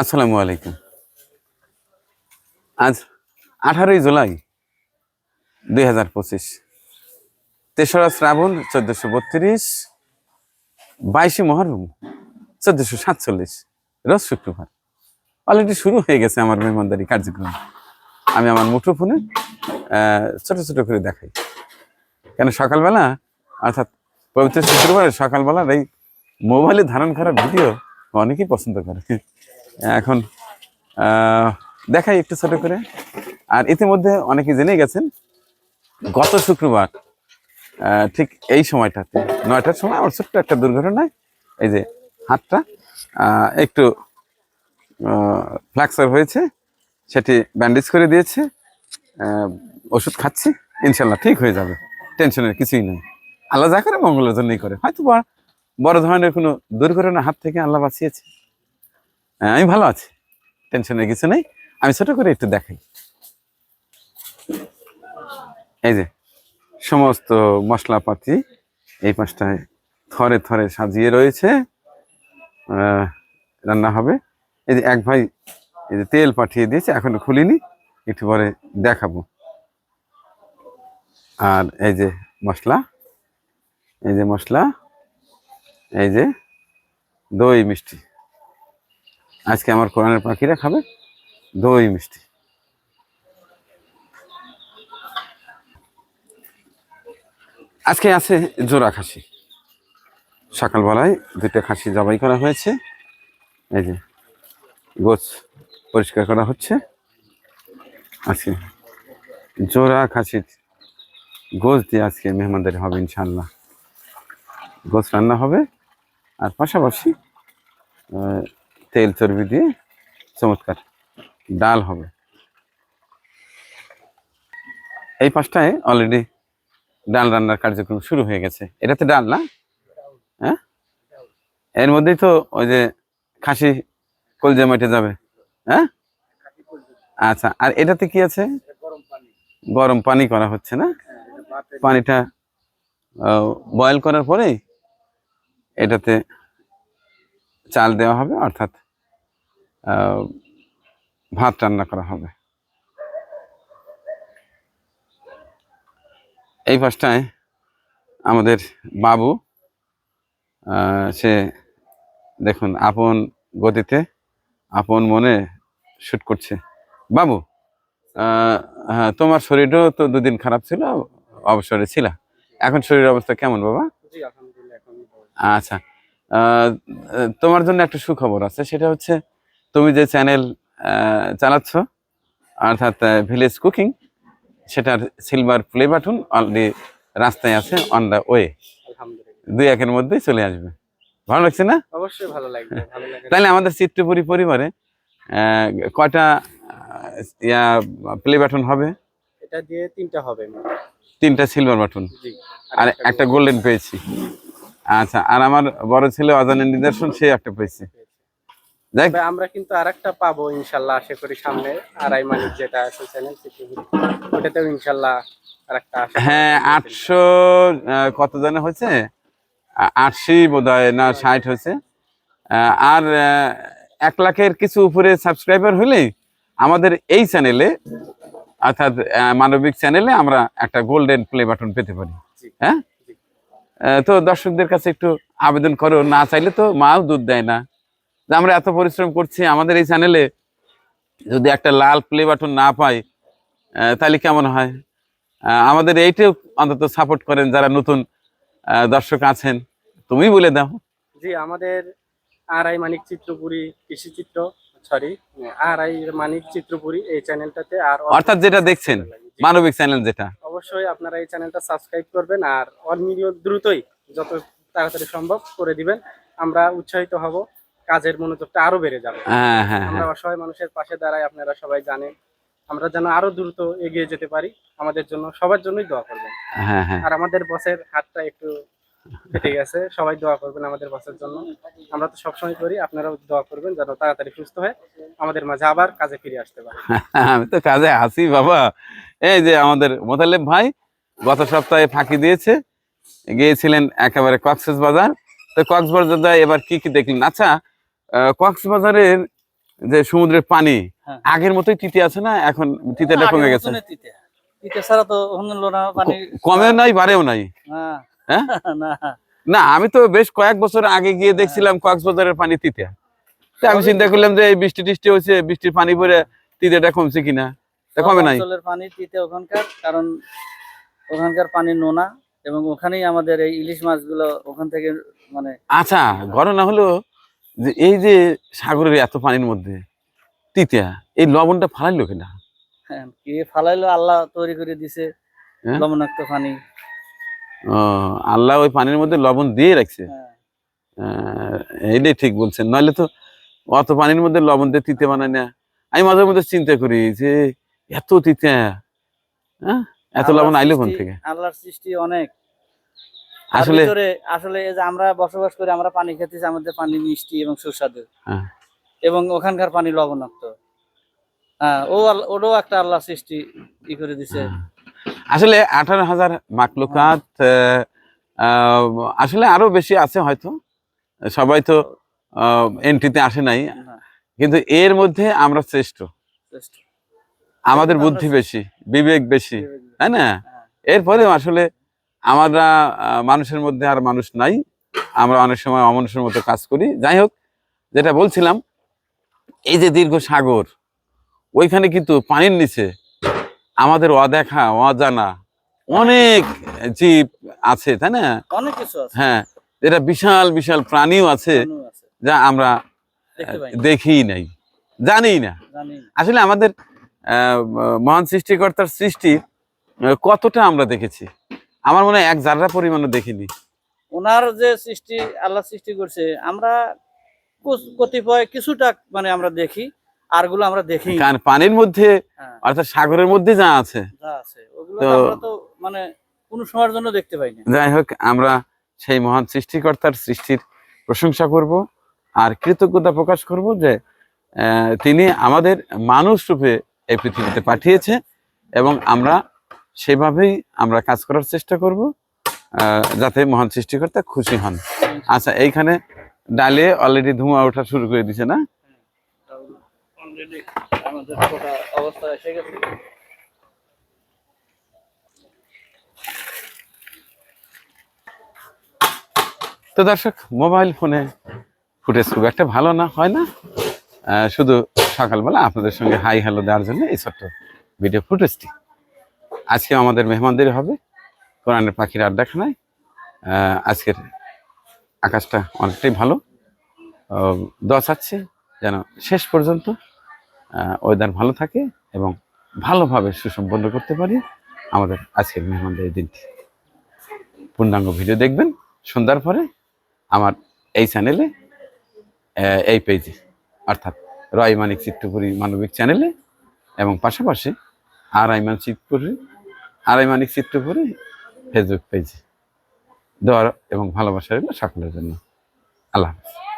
আসসালামু আলাইকুম। আজ আঠারোই জুলাই দুই হাজার পঁচিশ। তেসরা শ্রাবণ চোদ্দশো বত্রিশ, বাইশে মহরম চোদ্দশো সাতচল্লিশ, রোজ শুক্রবার। অলরেডি শুরু হয়ে গেছে আমার মেহমানদারি কার্যক্রম। আমি আমার মুঠোফোনে ছোট ছোট করে দেখাই। কেন সকালবেলা, অর্থাৎ পবিত্র শুক্রবার সকালবেলার এই মোবাইলে ধারণ করা ভিডিও অনেকেই পছন্দ করে। এখন দেখাই একটু ছোট করে। আর ইতিমধ্যে অনেকে জেনে গেছেন, গত শুক্রবার ঠিক এই সময়টাতে, নয়টার সময়, আমার ছোট্ট একটা দুর্ঘটনায় এই যে হাতটা একটু ফ্র্যাকচার হয়েছে, সেটি ব্যান্ডেজ করে দিয়েছে ওষুধ খাচ্ছি, ইনশাল্লাহ ঠিক হয়ে যাবে, টেনশনের কিছুই নেই। আল্লাহ যা করে, মঙ্গলের জন্যই করে। হয়তো বড় ধরনের কোনো দুর্ঘটনার হাত থেকে আল্লাহ বাঁচিয়েছে। আমি ভালো আছি। টেনশনের কিছু নেই। আমি ছোট করে একটু দেখাই। এই যে, সমস্ত মশলাপাতি এই পাশটায় থরে থরে সাজিয়ে রয়েছে। রান্না হবে। এই যে এক ভাই এই যে তেল পাঠিয়ে দিয়েছে, এখনও খুলিনি। একটু পরে দেখাবো। আর এই যে মশলা, এই যে মশলা, এই যে দই মিষ্টি। আজকে আমার কোরআনের পাখিরা খাবে দই মিষ্টি। আজকে আছে জোড়া খাসি। সকালবেলায় দুইটা খাসি জবাই করা হয়েছে। এই যে গোছ পরিষ্কার করা হচ্ছে। আজকে জোড়া খাসির গোছ দিয়ে আজকে মেহমানদারি হবে ইনশাল্লাহ গোছ রান্না হবে। আর পাশাপাশি তেল চর্বি দিয়ে চমৎকার। ডাল হবে। এই পাশটায় অলরেডি ডাল রান্নার কার্যক্রম শুরু হয়ে গেছে। এটাতে ডাল না? হ্যাঁ? এর মধ্যেই তো ওই যে খাসি কলজে মেটে যাবে। হ্যাঁ? আচ্ছা আর এটাতে কি আছে? গরম পানি করা হচ্ছে না? পানিটা বয়েল করার পরেই এটাতে চাল দেওয়া হবে অর্থাৎ ভাত রান্না করা হবে। এই পাশটায় আমাদের বাবু সে দেখুন আপন গতিতে আপন মনে শুট করছে। বাবু হ্যাঁ তোমার শরীরও তো দুদিন খারাপ ছিল অবসরে ছিল। এখন শরীরের অবস্থা কেমন বাবা? আচ্ছা তোমার জন্য একটা সুখবর আছে সেটা হচ্ছে তুমি যে চ্যানেল চালাচ্ছ অর্থাৎ ভিলেজ কুকিং সেটার সিলভার প্লে বাটন অলরেডি রাস্তায় আছে অন দ্য ওয়ে দুই একের মধ্যেই চলে আসবে। ভালো লাগছে না? অবশ্যই ভালো লাগবে তাহলে আমাদের চিত্রপুরী পরিবারে কয়টা ইয়া প্লে বাটন হবে? এটা দিয়ে তিনটা হবে। তিনটা সিলভার বাটন আর একটা গোল্ডেন পেয়েছি। আচ্ছা আর আমার বড় ছেলে অজানের নিদর্শন সে একটা পেয়েছে। আমরা কিন্তু আরেকটা পাবো ইনশাল্লাহ আশা করি সামনে। আড়াই মানিক যেটা আছে চ্যানেল ওটাতেও ইনশাল্লাহ আরেকটা হ্যাঁ আটশো কত জানে হয়েছে? আশি বোধ হয় না ষাট হয়েছে। আর এক লাখের কিছু উপরে সাবস্ক্রাইবার হলেই আমাদের এই চ্যানেলে অর্থাৎ মানবিক চ্যানেলে আমরা একটা গোল্ডেন প্লে বাটন পেতে পারি। হ্যাঁ? তো দর্শকদের কাছে একটু আবেদন করো না চাইলে তো মাও দুধ দেয় না। আমরা এত পরিশ্রম করছি আমাদের এই চ্যানেলে যদি একটা লাল প্লে বাটন না পাই তাহলে কেমন হয়? আমাদের এইটাও অন্তত সাপোর্ট করেন যারা নতুন দর্শক আছেন। তুমি বলে দাও। জি আমাদের আর আই মানিক চিত্রপুরি কৃষি চিত্র সরি আর আই মানিক চিত্রপুরি এই চ্যানেলটাতে আর অর্থাৎ যেটা দেখছেন। মানবিক চ্যানেল যেটা। অবশ্যই আপনারা এই চ্যানেলটা সাবস্ক্রাইব করবেন আর মিডিয়া দ্রুতই যত তাড়াতাড়ি সম্ভব করে দিবেন। আমরা উৎসাহিত হব কাজের মনোযোগটা আরও বেড়ে যাবে। হ্যাঁ হ্যাঁ আমরা হ্যাঁ অসহায় মানুষের পাশে দাঁড়াই আপনারা সবাই জানেন। আমরা যেন আরও দ্রুত এগিয়ে যেতে পারি আমাদের জন্য সবার জন্যই দোয়া করবেন। হ্যাঁ হ্যাঁ। আর আমাদের বসের হাতটা একটু কেটে গেছে সবাই দোয়া করবেন আমাদের বসের জন্য। আমরা তো সবসময় করি আপনারাও দোয়া করবেন যেন তাড়াতাড়ি সুস্থ হয়ে আমাদের মাঝে আবার কাজে ফিরে আসতে পারে আমি তো কাজে আছি বাবা। এই যে আমাদের মোতালেব ভাই গত সপ্তাহে ফাঁকি দিয়েছে গিয়েছিলেন একেবারে কক্সেস বাজার তো কক্সবাজার এবার কি কি দেখলেন? আচ্ছা আহ, কক্সবাজারের যে সমুদ্রের পানি হ্যাঁ। আগের মতোই তিতে আছে না? এখন তিতেটা কমে গেছে। কমেও নাই বাড়েও নাই। হ্যাঁ। হ্যাঁ? না। আমি তো বেশ কয়েক বছর আগে গিয়ে দেখছিলাম কক্সবাজারের পানি তিতে। তো আমি চিন্তা করলাম যে এই বৃষ্টি টিষ্টি হয়েছে বৃষ্টির পানি পরে তিতেটা কমছে কিনা। কমে নাই। অঞ্চলের পানি তিতে ওখানকার কারণ ওখানকার পানি নোনা এবং ওখানেই আমাদের এই ইলিশ মাছগুলো ওখান থেকে মানে আচ্ছা ঘটনা হলো যে এই যে সাগরের এত পানির মধ্যে এই লবণটা ফালাইলো কিনা হ্যাঁ, কি ফালাইলো? আল্লাহ তৈরি করে দিছে হ্যাঁ? লবণাক্ত পানি। ও, আল্লাহ ওই পানির মধ্যে লবণ দিয়ে রাখছে? হ্যাঁ, এইটাই ঠিক বলছেন। নইলে তো অত পানির মধ্যে লবণ দিয়ে তিতে বানায় না। আমি মাঝে মধ্যে চিন্তা করি যে এত তিতে হ্যাঁ? এত লবণ আইলো কোন থেকে? আল্লাহর সৃষ্টি অনেক। আসলে আসলে এই যে আমরা বসবাস করে আমরা পানি খেতেছি আমাদের পানি মিষ্টি এবং সুস্বাদু। হ্যাঁ। এবং ওখানকার পানি লবণাক্ত। হ্যাঁ ও ওটাও একটা আল্লাহ সৃষ্টি ই করে দিছে। আসলে আঠারো হাজার মাকলুকাত আসলে আরও বেশি আছে হয়তো। সবাই তো এন্ট্রিতে আসে নাই। হ্যাঁ, কিন্তু এর মধ্যে আমরা শ্রেষ্ঠ। শ্রেষ্ঠ। আমাদের বুদ্ধি বেশি বিবেক বেশি তাই না? হ্যাঁ, এরপরেও আসলে আমরা মানুষের মধ্যে আর মানুষ নাই। আমরা অনেক সময় অমানুষের মতো কাজ করি। যাই হোক যেটা বলছিলাম এই যে দীর্ঘ সাগর ওইখানে কিন্তু পানির নিচে আমাদের অদেখা অজানা অনেক জীব আছে তাই না? অনেক কিছু হ্যাঁ এটা বিশাল বিশাল প্রাণীও আছে যা আমরা দেখি নাই জানি না। আসলে আমাদের মহান সৃষ্টিকর্তার সৃষ্টি কতটা আমরা দেখেছি? আমার মনে হয় এক জাররা পরিমাণও দেখিনি। ওনার যে সৃষ্টি আল্লাহ সৃষ্টি করছে আমরা কতিপয় কিছুটা মানে আমরা দেখি আরগুলো আমরা দেখি। কারণ পানির মধ্যে হ্যাঁ, অর্থাৎ সাগরের মধ্যে যা আছে। যা আছে তো- মানে কোনো সময়ের জন্য দেখতে পাই না যাই হোক আমরা সেই মহান সৃষ্টিকর্তার সৃষ্টির প্রশংসা করব আর কৃতজ্ঞতা প্রকাশ করব যে আহ, তিনি আমাদের মানুষ রূপে এই পৃথিবীতে পাঠিয়েছে এবং আমরা সেভাবেই আমরা কাজ করার চেষ্টা করব যাতে মহান সৃষ্টিকর্তা খুশি হন। আচ্ছা এইখানে ডালে অলরেডি ধোঁয়া ওঠা শুরু করে দিছে না? তো দর্শক মোবাইল ফোনে ফুটেজ খুব একটা ভালো না, হয় না? শুধু সকালবেলা আপনাদের সঙ্গে হাই হ্যালো দেওয়ার জন্য এই ছোট্ট ভিডিও ফুটেজটি আজকে আমাদের মেহমানদের হবে কোরআনের পাখির আড্ডাখানায়। আজকের আকাশটা অনেকটাই ভালো। দশ আছে যেন শেষ পর্যন্ত। ওয়েদার ভালো থাকে এবং ভালোভাবে সুসম্পন্ন করতে পারি আমাদের আজকের মেহমানদের দিনটি। পূর্ণাঙ্গ ভিডিও দেখবেন। সন্ধ্যার পরে আমার এই চ্যানেলে এই পেজে অর্থাৎ মানিক চিত্তপুরী মানবিক চ্যানেলে এবং পাশাপাশি আর আইমান চিত্রপুরী আর আই মানিক চিত্রপুরী ফেসবুক পেজে দেওয়ার এবং ভালোবাসা রইল সকলের জন্য। আল্লাহ হাফেজ।